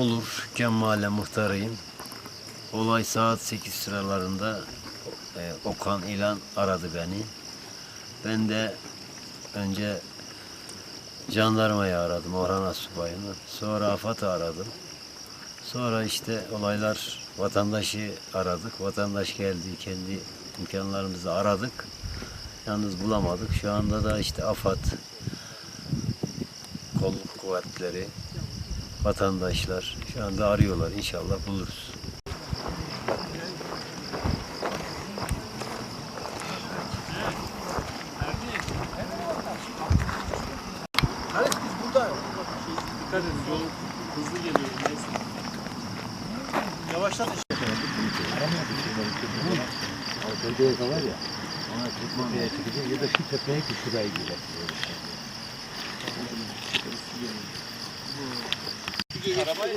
Olur, Ken Mahalle muhtarıyım. Olay saat 8 sıralarında e, Okan İlan aradı beni. Ben de önce jandarmayı aradım, Orhan Asubay'ını. Sonra AFAD'ı aradım. Sonra işte olaylar vatandaşı aradık. Vatandaş geldi, kendi imkanlarımızı aradık. Yalnız bulamadık. Şu anda da işte AFAD, kolluk kuvvetleri, vatandaşlar şu anda arıyorlar. İnşallah buluruz. Dikkat edin. Arabayı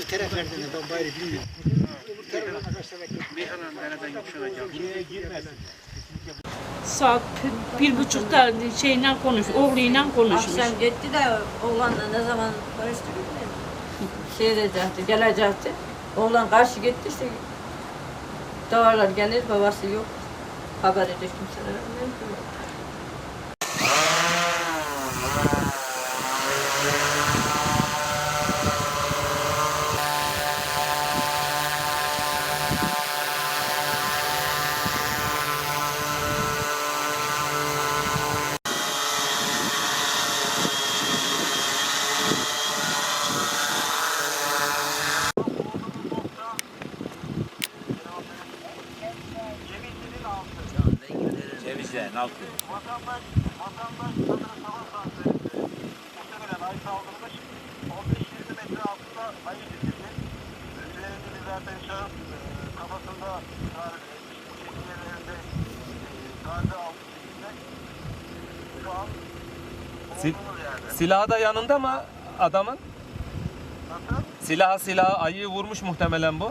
Saat bir buçukta şeyle konuş, oğluyla konuşmuş. Akşam gitti de oğlanla ne zaman konuştu bilmiyorum. Şey edecekti, gelecekti. Oğlan karşı gitti işte. Dağlar gelir, babası yok. Haber edecek kimselere. Yok. Cevizlerin altı. Vatandaş, vatandaş sanırım sabah saatlerinde muhtemelen ay saldırmış. 15-20 metre altında ayı kesildi. Üzerinde bir zaten şahıs e, kafasında etmiş. Bu şekilde ellerinde e, gazi altı şeklinde. Şu an Sil- yani. Silahı da yanında mı adamın? Nasıl? Silahı silahı ayıyı vurmuş muhtemelen bu.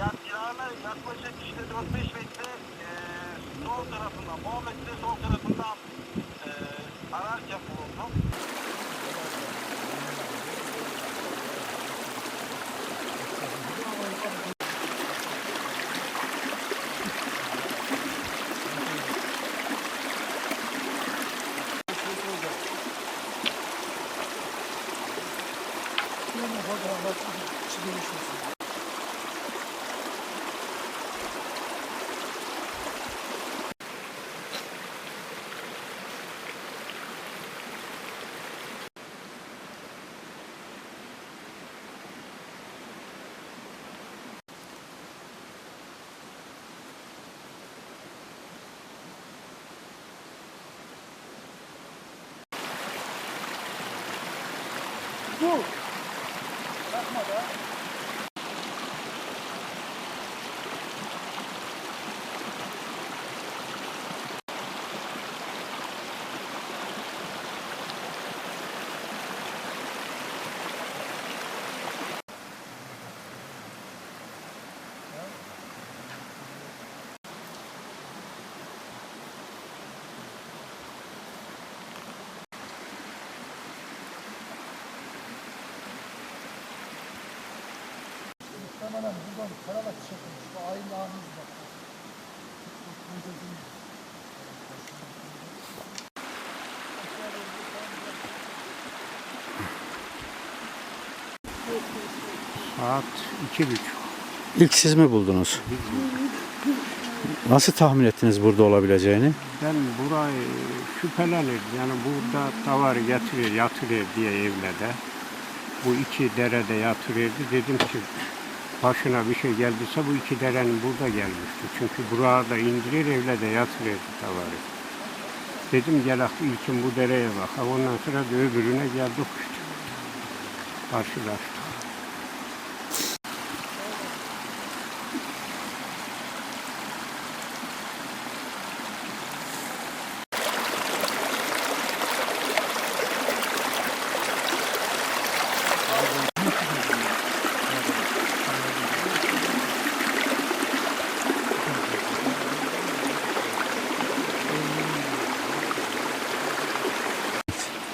Ya silahına yaklaşık işte 4-5 metre e, sol tarafından, 10 metre sol tarafından e, ararken bulundum. bu. Bırakma da. Saat iki buçuk. İlk siz mi buldunuz? Nasıl tahmin ettiniz burada olabileceğini? Ben burayı şüphelenir. Yani burada davarı getirir, yatırır diye evlerde. Bu iki derede yatırırdı. Dedim ki başına bir şey geldiyse bu iki derenin burada gelmişti. Çünkü burada indirir evlerde yatırırdı davarı. Dedim gel ilkin bu dereye bak. Ondan sonra da öbürüne geldik. Karşılaştık.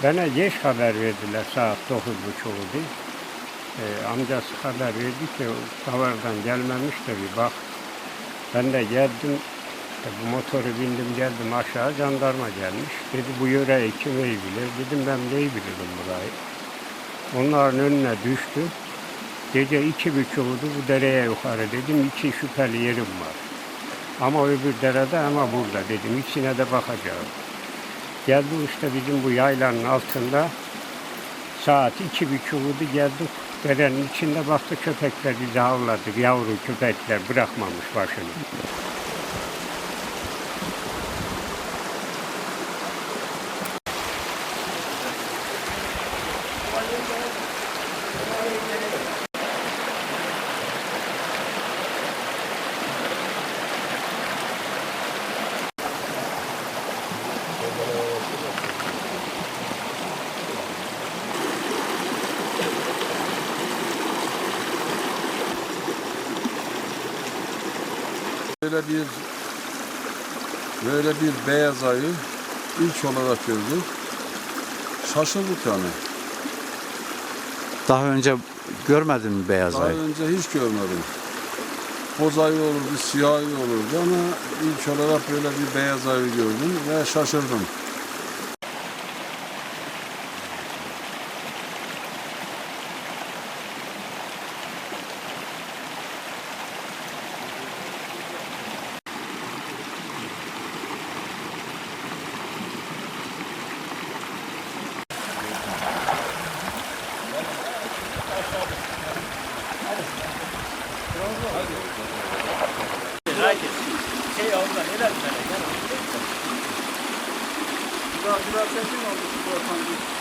Bana geç haber verdiler saat dokuz buçuk oldu. e, amcası haber verdi ki davardan gelmemiş de bir bak. Ben de geldim. işte bu motoru bindim geldim aşağı jandarma gelmiş. Dedi bu yöreyi kim iyi bilir? Dedim ben neyi bilirim burayı. Onların önüne düştü. Gece iki buçuğuydu bu dereye yukarı dedim. iki şüpheli yerim var. Ama öbür derede ama burada dedim. İkisine de bakacağım. Geldi işte bizim bu yaylanın altında saat iki buçuğuydu geldik. Derenin içinde baktı köpekler bizi havladı. Yavru köpekler bırakmamış başını. Böyle bir böyle bir beyaz ayı ilk olarak gördük. Şaşırdık yani. Daha önce görmedin mi beyaz Daha ayı? önce hiç görmedim. Boz ayı olurdu, siyah ayı olurdu ama ilk olarak böyle bir beyaz ayı gördüm ve şaşırdım. Biraz biraz seçim oldu bu ortamda.